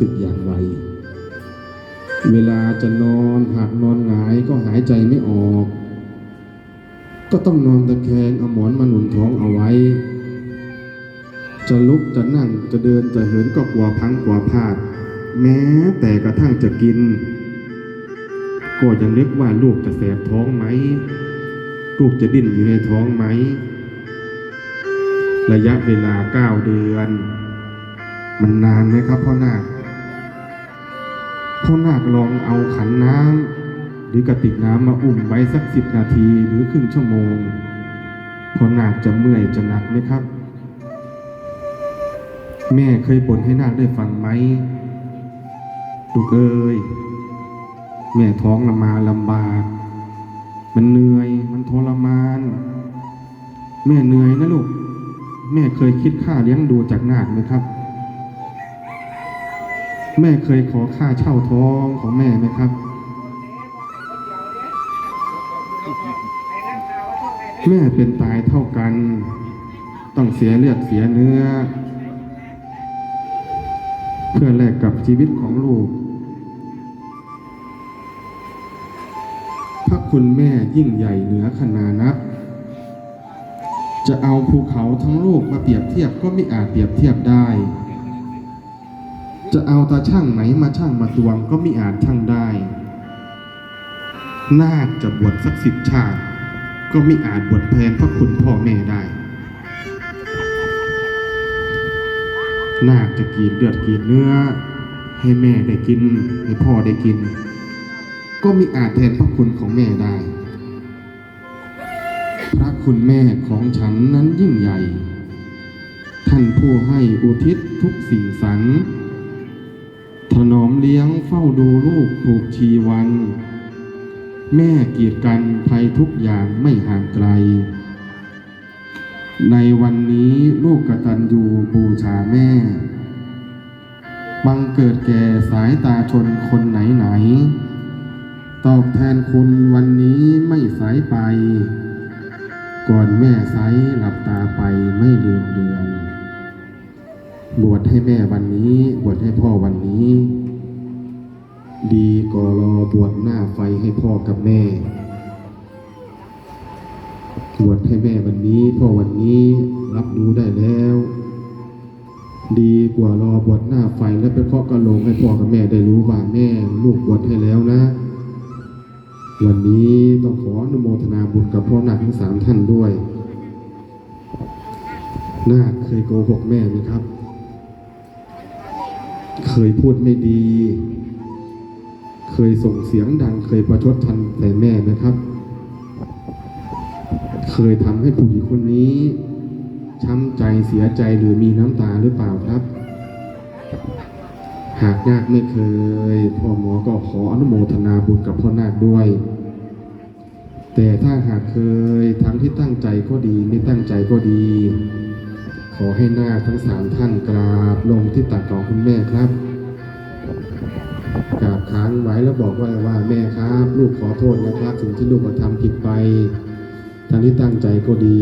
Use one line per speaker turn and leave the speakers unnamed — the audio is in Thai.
สึกอย่างไร เวลาจะนอนหากนอนหงายก็หายใจไม่ออก ก็ต้องนอนตะแคงเอาหมอนมาหนุนท้องเอาไว้ จะลุกจะนั่งจะเดินจะเหินก็กลัวพังกลัวพลาด แม้แต่กระทั่งจะกิน ก็ยังนึกว่าลูกจะแสบท้องไหม ลูกจะดิ้นอยู่ในท้องไหมระยะเวลาเก้าเดือน มันนานไหมครับพ่อนาค พ่อนาคลองเอาขันน้ำหรือกระติกน้ำมาอุ้มไว้สักสิบนาทีหรือครึ่งชั่วโมงพ่อนาคจะเมื่อยจะหนักไหมครับ แม่เคยบ่นให้นาคได้ฟังไหมลูกเอ้ยแม่ท้องละมาลำบาก มันเหนื่อย มันทรมาน แม่เหนื่อยนะลูก แม่เคยคิดค่าเลี้ยงดูจากนาคไหมครับ แม่เคยขอค่าเช่าท้องของแม่ไหมครับ แม่เป็นตายเท่ากัน ต้องเสียเลือดเสียเนื้อ เพื่อแลกกับชีวิตของลูก พระคุณแม่ยิ่งใหญ่เหนือขนานับจะเอาภูเขาทั้งโลกมาเปรียบเทียบก็ไม่อาจเปรียบเทียบได้ จะเอาตาช่างไหนมาช่างมาตวงก็ไม่อาจช่างได้ นาคจะบวชสักสิบชาติ ก็ไม่อาจบวชแทนพระคุณพ่อแม่ได้ นาคจะกรีดเลือดกรีดเนื้อ ให้แม่ได้กิน ให้พ่อได้กิน ก็มิอาจแทนพระคุณของแม่ได้ พระคุณแม่ของฉันนั้นยิ่งใหญ่ ท่านผู้ให้อุทิศทุกสิ่งสรร นอมเลี้ยงเฝ้าดูลูกผูกชีวัน แม่กีดกันภัยทุกอย่างไม่ห่างไกล ในวันนี้ลูกกตัญญูบูชาแม่ บังเกิดแก่สายตาชนคนไหนไหน ตอบแทนคุณวันนี้ไม่สายไป ก่อนแม่ใสหลับตาไปไม่ลืมเดือน บวชให้แม่วันนี้ บวชให้พ่อวันนี้ ดีก็รอบวชหน้าไฟให้พ่อกับแม่ บวชให้แม่วันนี้ พ่อวันนี้รับรู้ได้แล้ว ดีกว่ารอบวชหน้าไฟแล้วไปเคาะกระโหลกให้พ่อกับแม่ได้รู้ว่าแม่ ลูกบวชให้แล้วนะ วันนี้ต้องขออนุโมทนาบุญกับพ่อหนาคทั้งสามท่านด้วยนาคเคยโกหกแม่ไหมครับ เคยพูดไม่ดี เคยส่งเสียงดัง เคยประชดทันแต่แม่ไหมครับ เคยทำให้ผู้หญิงคนนี้ ช้ำใจเสียใจหรือมีน้ำตาหรือเปล่าครับ หากนาคไม่เคย พ่อหมอก็ขออนุโมทนาบุญกับพ่อนาคด้วย แต่ถ้าหากเคยทั้งที่ตั้งใจก็ดีไม่ตั้งใจก็ดี อให้หน้าทั้งสามท่านกราบลงที่ตักของคุณแม่ครับกราบค้างไว้แล้วบอกว่าว่าแม่ครับ ลูกขอโทษนะครับสิ่งที่ลูกกระทำผิดไปทางที่ตั้งใจก็ดี